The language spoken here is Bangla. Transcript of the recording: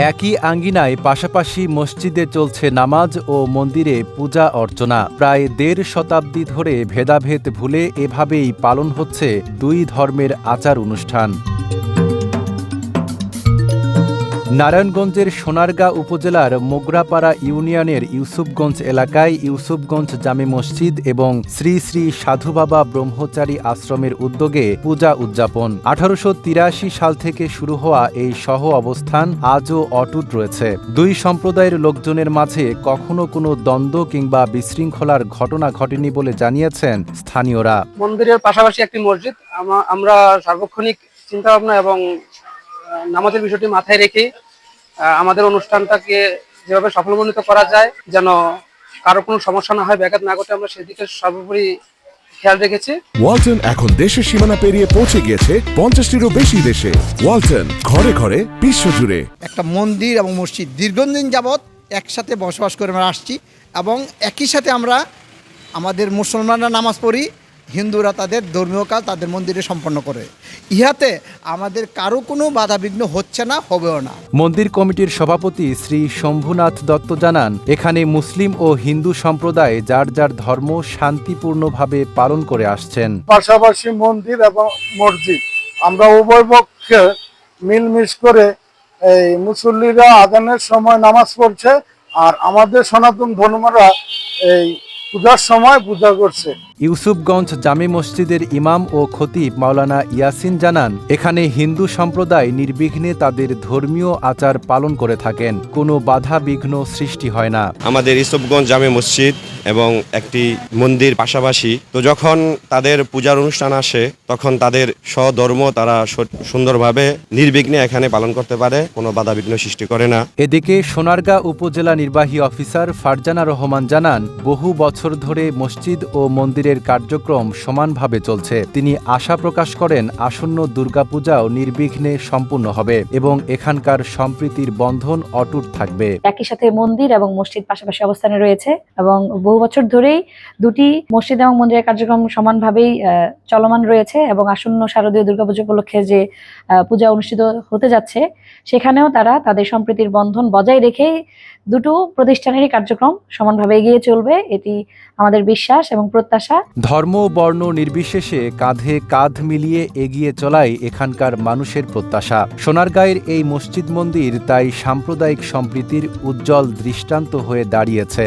একই আঙ্গিনায় পাশাপাশি মসজিদে চলছে নামাজ ও মন্দিরে পূজা অর্চনা। প্রায় দেড় শতাব্দী ধরে ভেদাভেদ ভুলে এভাবেই পালন হচ্ছে দুই ধর্মের আচার অনুষ্ঠান। নারায়ণগঞ্জের সোনারগাঁ উপজেলার মোগরাপাড়া ইউনিয়নের ইউসুফগঞ্জ এলাকায় ইউসুফগঞ্জ জামে মসজিদ এবং শ্রী শ্রী সাধু বাবা ব্রহ্মচারী আশ্রমের উদ্যোগে পূজা উদযাপন। আঠারোশো তিরাশি সাল থেকে শুরু হওয়া এই সহ অবস্থান আজও অটুট রয়েছে। দুই সম্প্রদায়ের লোকজনের মাঝে কখনো কোনো দ্বন্দ্ব কিংবা বিশৃঙ্খলার ঘটনা ঘটেনি বলে জানিয়েছেন স্থানীয়রা। মন্দিরের পাশাপাশি একটি মসজিদ। আমরা সার্বক্ষণিক চিন্তা ভাবনা এবং নামাজের বিষয়টি মাথায় রেখে আমাদের অনুষ্ঠানটাকে যেভাবে সফলমণ্ডিত করা যায় যেন কারও কোনো সমস্যা না হয় ব্যাঘাত না ঘটে আমরা সেদিকে সর্বোপরি খেয়াল রেখেছি। ওয়ালটন এখন দেশের সীমানা পেরিয়ে পৌঁছে গিয়েছে পঞ্চাশটিরও বেশি দেশে। ওয়ালটন ঘরে ঘরে বিশ্বজুড়ে। একটা মন্দির এবং মসজিদ দীর্ঘদিন যাবৎ একসাথে বসবাস করে আমরা আসছি এবং একই সাথে আমরা আমাদের মুসলমানরা নামাজ পড়ি হিন্দুরা তাদের ধর্মীয় কাজ তাদের মন্দিরে সম্পন্ন করে। ইহাতে আমাদের কারও কোনো বাধাবিঘ্ন হচ্ছে না হবেও না। মন্দির কমিটির সভাপতি শ্রী শম্ভুনাথ দত্ত জানান এখানে মুসলিম ও হিন্দু সম্প্রদায় যার যার ধর্ম শান্তিপূর্ণভাবে পালন করে আসছেন। পাশাপাশি মন্দির এবং মসজিদ। আমরা উভয় পক্ষে মিলমিশ করে এই মুসল্লিরা আদানের সময় নামাজ পড়ছে আর আমাদের সনাতন ধর্মরা এই পূজার সময় পূজা করছে। ইউসুফগঞ্জ জামি মসজিদের ইমাম ও খতিব মাওলানা ইয়াসিন জানান এখানে হিন্দু সম্প্রদায় নির্বিঘ্নে তাদের ধর্মীয় আচার পালন করে থাকেন। কোনো বাধা বিঘ্ন সৃষ্টি হয় না। আমাদের ইউসুফগঞ্জ জামি মসজিদ এবং একটি মন্দির পাশাপাশি তো যখন তাদের পূজার অনুষ্ঠান আসে তখন তাদের স্বধর্ম তারা সুন্দরভাবে নির্বিঘ্নে এখানে পালন করতে পারে কোনো বাধা বিঘ্ন সৃষ্টি করে না। এদিকে সোনারগাঁ উপজেলা নির্বাহী অফিসার ফারজানা রহমান জানান বহু বছর ধরে মসজিদ ও মন্দিরের কার্যক্রম সমানভাবে চলছে। তিনি আশা প্রকাশ করেন আসন্ন দুর্গাপূজাও নির্বিঘ্নে সম্পূর্ণ হবে এবং এখানকার সম্প্রীতির বন্ধন অটুট থাকবে। একই সাথে মন্দির এবং মসজিদ পাশাপাশি অবস্থানে রয়েছে এবং বহু বছর ধরেই দুটি মসজিদ এবং মন্দিরের কার্যক্রম সমানভাবেই চলমান রয়েছে এবং আসন্ন শারদীয় দুর্গাপুজো উপলক্ষে যে পূজা অনুষ্ঠিত হতে যাচ্ছে, সেখানেও তারা তাদের সম্প্রীতির বন্ধন বজায় রেখে দুটো প্রতিষ্ঠানেরই কার্যক্রম সমানভাবে এগিয়ে চলবে। এটি আমাদের বিশ্বাস এবং প্রত্যাশা। ধর্ম বর্ণ নির্বিশেষে কাঁধে কাঁধ মিলিয়ে এগিয়ে চলাই এখানকার মানুষের প্রত্যাশা। সোনারগাঁয়ের এই মসজিদ মন্দির তাই সাম্প্রদায়িক সম্প্রীতির উজ্জ্বল দৃষ্টান্ত হয়ে দাঁড়িয়েছে।